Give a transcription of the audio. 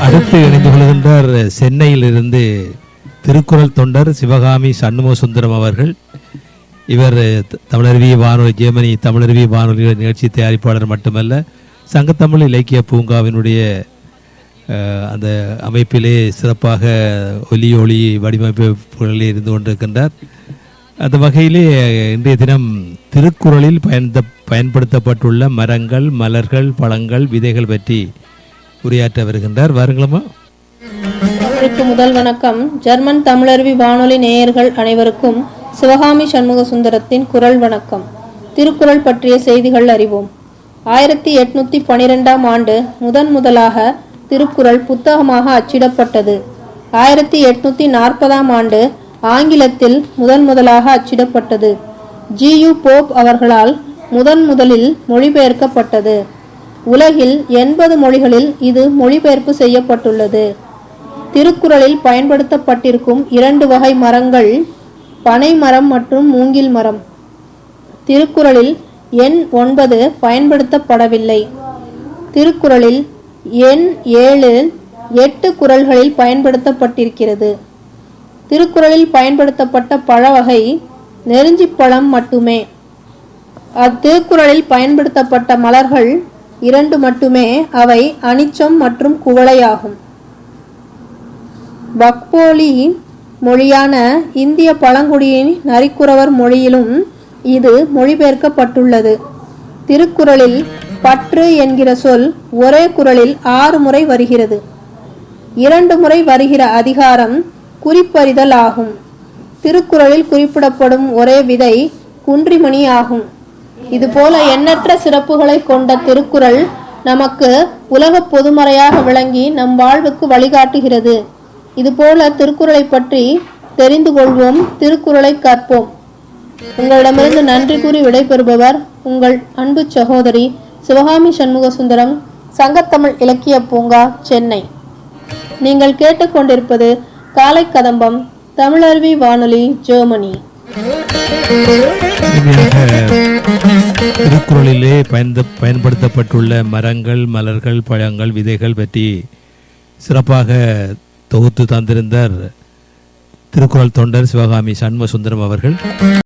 அடுத்து இணைந்து கொள்கின்றார் சென்னையிலிருந்து திருக்குறள் தொண்டர் சிவகாமி சண்முக சுந்தரம் அவர்கள். இவர் த- தமிழருவி வானொலி ஜெர்மனி தமிழருவி வானொலி நிகழ்ச்சி தயாரிப்பாளர் மட்டுமல்ல சங்கத்தமிழ் இலக்கிய பூங்காவினுடைய அந்த அமைப்பிலே சிறப்பாக ஒலி ஒளி வடிவமைப்புகளில் இருந்து கொண்டிருக்கின்றார். அந்த வகையிலே இன்றைய தினம் திருக்குறளில் பயன்ப பயன்படுத்தப்பட்டுள்ள மரங்கள் மலர்கள் பழங்கள் விதைகள் பற்றி உரையாற்ற வருகின்றார். வாருங்களம்மா. முதல் வணக்கம். ஜெர்மன் தமிழருவி வானொலி நேயர்கள் அனைவருக்கும் சிவகாமி சண்முக சுந்தரத்தின் குரல் வணக்கம். திருக்குறள் பற்றிய செய்திகள் அறிவோம். ஆயிரத்தி எட்நூத்தி பனிரெண்டாம் ஆண்டு முதன் முதலாக திருக்குறள் புத்தகமாக அச்சிடப்பட்டது. ஆயிரத்தி எட்நூத்தி நாற்பதாம் ஆண்டு ஆங்கிலத்தில் முதன் முதலாக அச்சிடப்பட்டது. ஜியு போப் அவர்களால் முதன் முதலில் மொழிபெயர்க்கப்பட்டது. உலகில் எண்பது மொழிகளில் இது மொழிபெயர்ப்பு செய்யப்பட்டுள்ளது. திருக்குறளில் பயன்படுத்தப்பட்டிருக்கும் இரண்டு வகை மரங்கள் பனை மரம் மற்றும் மூங்கில் மரம். திருக்குறளில் எண் ஒன்பது பயன்படுத்தப்படவில்லை. திருக்குறளில் எண் ஏழு எட்டு குறள்களில் பயன்படுத்தப்பட்டிருக்கிறது. திருக்குறளில் பயன்படுத்தப்பட்ட பழ வகை நெருஞ்சிப்பழம் மட்டுமே. அத்திருக்குறளில் பயன்படுத்தப்பட்ட மலர்கள் இரண்டு மட்டுமே அவை அனிச்சம் மற்றும் குவளையாகும். பக்போலி மொழியான இந்திய பழங்குடியின் நரிக்குறவர் மொழியிலும் இது மொழிபெயர்க்கப்பட்டுள்ளது. திருக்குறளில் பற்று என்கிற சொல் ஒரே குறளில் ஆறு முறை வருகிறது. இரண்டு முறை வருகிற அதிகாரம் குறிப்பறிதல் ஆகும் திருக்குறளில் குறிப்பிடப்படும் ஒரே விதை குன்றிமணி ஆகும். இதுபோல எண்ணற்ற சிறப்புகளை கொண்ட திருக்குறள் நமக்கு உலக பொதுமறையாக விளங்கி நம் வாழ்வுக்கு வழிகாட்டுகிறது. இதுபோல திருக்குறளை பற்றி தெரிந்து கொள்வோம் திருக்குறளை கற்போம். உங்களிடமிருந்து நன்றி கூறி விடைபெறுபவர் உங்கள் அன்பு சகோதரி சிவகாமி சண்முக சுந்தரம் சங்கத்தமிழ் இலக்கிய பூங்கா சென்னை. நீங்கள் கேட்டுக்கொண்டிருப்பது காலை கதம்பம் தமிழருவி வானொலி ஜெர்மனி. திருக்குறளிலே பயன்ப பயன்படுத்தப்பட்டுள்ள மரங்கள் மலர்கள் பழங்கள் விதைகள் பற்றி சிறப்பாக தொகுத்து தந்திருந்தார் திருக்குறள் தொண்டர் சிவகாமி சண்முக சுந்தரம் அவர்கள்.